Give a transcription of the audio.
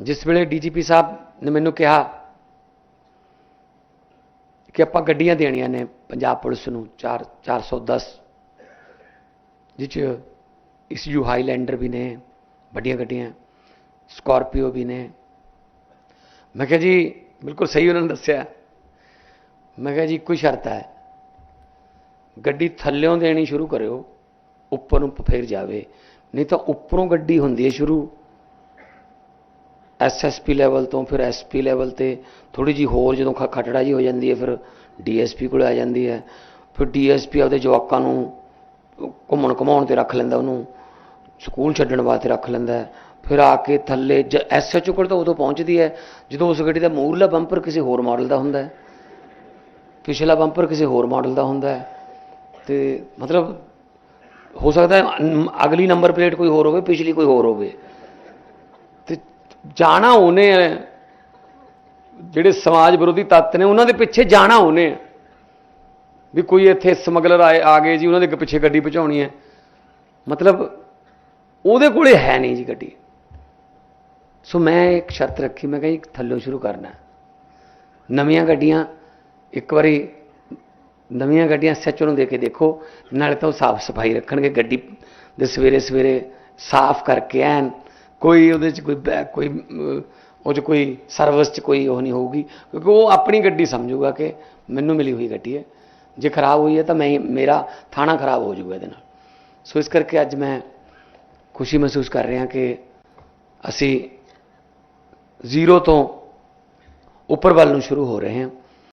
ਜਿਸ ਵੇਲੇ ਡੀਜੀਪੀ ਸਾਹਿਬ ਨੇ ਮੈਨੂੰ ਕਿਹਾ ਕਿ ਆਪਾਂ ਗੱਡੀਆਂ ਦੇਣੀਆਂ ਨੇ ਪੰਜਾਬ ਪੁਲਿਸ ਨੂੰ 4 410 ਜਿਹ 'ਚ ਇਸਯੂ ਹਾਈਲੈਂਡਰ ਵੀ ਨੇ, ਵੱਡੀਆਂ ਗੱਡੀਆਂ, ਸਕਾਰਪੀਓ ਵੀ ਨੇ। ਮੈਂ ਕਿਹਾ ਜੀ, ਬਿਲਕੁਲ ਸਹੀ ਉਹਨਾਂ ਨੇ ਦੱਸਿਆ। ਮੈਂ ਕਿਹਾ ਜੀ ਇੱਕੋ ਸ਼ਰਤ ਹੈ। ਗੱਡੀ ਥੱਲਿਓਂ ਦੇਣੀ ਸ਼ੁਰੂ ਕਰਿਓ, ਉੱਪਰ ਨੂੰ ਫੇਰ ਜਾਵੇ। ਨਹੀਂ ਤਾਂ ਉੱਪਰੋਂ ਗੱਡੀ ਹੁੰਦੀ ਹੈ ਸ਼ੁਰੂ। ਐਸਐਸਪੀ ਲੈਵਲ ਤੋਂ ਫਿਰ ਐਸਪੀ ਲੈਵਲ ਤੇ ਥੋੜੀ ਜੀ ਹੋਰ ਜਦੋਂ ਖ- ਖਟੜਾ ਜੀ ਹੋ ਜਾਂਦੀ ਹੈ, ਫਿਰ ਡੀਐਸਪੀ ਕੋਲ ਆ ਜਾਂਦੀ ਹੈ। ਫਿਰ ਡੀਐਸਪੀ ਆਪਦੇ ਜਵਾਕਾਂ ਨੂੰ ਘੁੰਮਣ ਘਮਾਉਣ ਤੇ ਰੱਖ ਲੈਂਦਾ, ਉਹਨੂੰ ਸਕੂਲ ਛੱਡਣ ਵਾਸਤੇ ਰੱਖ ਲੈਂਦਾ ਫਿਰ ਆ ਕੇ ਥੱਲੇ ਐਸਐਚਓ ਕੋਲ ਤਾਂ ਉਦੋਂ ਪਹੁੰਚਦੀ ਹੈ, ਜਦੋਂ ਉਸ ਗੱਡੀ ਦਾ ਮੂਹਰਲਾ ਬੰਪਰ ਕਿਸੇ ਹੋਰ ਮਾਡਲ ਦਾ ਹੁੰਦਾ ਹੈ। ਪਿਛਲਾ ਬੰਪਰ ਕਿਸੇ ਹੋਰ ਮਾਡਲ ਦਾ ਹੁੰਦਾ ਹੈ। ਤੇ ਮਤਲਬ ਹੋ ਸਕਦਾ ਅਗਲੀ ਨੰਬਰ ਪਲੇਟ ਕੋਈ ਹੋਰ ਹੋਵੇ, ਪਿਛਲੀ ਕੋਈ ਹੋਰ ਹੋਵੇ। ਜਾਣਾ ਉਹਨੇ ਹੈ ਜਿਹੜੇ ਸਮਾਜ ਵਿਰੋਧੀ ਤੱਤ ਨੇ, ਉਹਨਾਂ ਦੇ ਪਿੱਛੇ ਜਾਣਾ ਉਹਨੇ ਹੈ। ਵੀ ਕੋਈ ਇੱਥੇ ਸਮਗਲਰ ਆਏ, ਆ ਗਏ ਜੀ, ਉਹਨਾਂ ਦੇ ਪਿੱਛੇ ਗੱਡੀ ਪਹੁੰਚਾਉਣੀ ਹੈ ਮਤਲਬ ਉਹਦੇ ਕੋਲੇ ਹੈ ਨਹੀਂ ਜੀ ਗੱਡੀ। ਸੋ ਮੈਂ ਇੱਕ ਸ਼ਰਤ ਰੱਖੀ, ਮੈਂ ਕਿਹਾ ਜੀ, ਥੱਲੋਂ ਸ਼ੁਰੂ ਕਰਨਾ ਨਵੀਆਂ ਗੱਡੀਆਂ, ਇੱਕ ਵਾਰੀ ਨਵੀਆਂ ਗੱਡੀਆਂ ਸੱਚੋ ਨੂੰ ਦੇ ਕੇ ਦੇਖੋ, ਨਾਲੇ ਤਾਂ ਉਹ ਸਾਫ਼ ਸਫ਼ਾਈ ਰੱਖਣਗੇ, ਗੱਡੀ ਦੇ ਸਵੇਰੇ ਸਵੇਰੇ ਸਾਫ਼ ਕਰਕੇ ਐਨ ਕੋਈ ਉਹਦੇ 'ਚ ਕੋਈ ਬੈ- ਕੋਈ ਉਹ 'ਚ ਕੋਈ ਸਰਵਿਸ 'ਚ ਕੋਈ ਉਹ ਨਹੀਂ ਹੋਊਗੀ, ਕਿਉਂਕਿ ਉਹ ਆਪਣੀ ਗੱਡੀ ਸਮਝੂਗਾ ਕਿ ਮੈਨੂੰ ਮਿਲੀ ਹੋਈ ਗੱਡੀ ਹੈ। ਜੇ ਖਰਾਬ ਹੋਈ ਹੈ ਤਾਂ ਮੈਂ, ਮੇਰਾ ਥਾਣਾ ਖਰਾਬ ਹੋ ਜਾਊਗਾ ਇਹਦੇ ਨਾਲ। ਸੋ ਇਸ ਕਰਕੇ ਅੱਜ ਮੈਂ ਖੁਸ਼ੀ ਮਹਿਸੂਸ ਕਰ ਰਿਹਾ ਕਿ ਅਸੀਂ ਜ਼ੀਰੋ ਤੋਂ ਉੱਪਰ ਵੱਲ ਨੂੰ ਸ਼ੁਰੂ ਹੋ ਰਹੇ ਹਾਂ।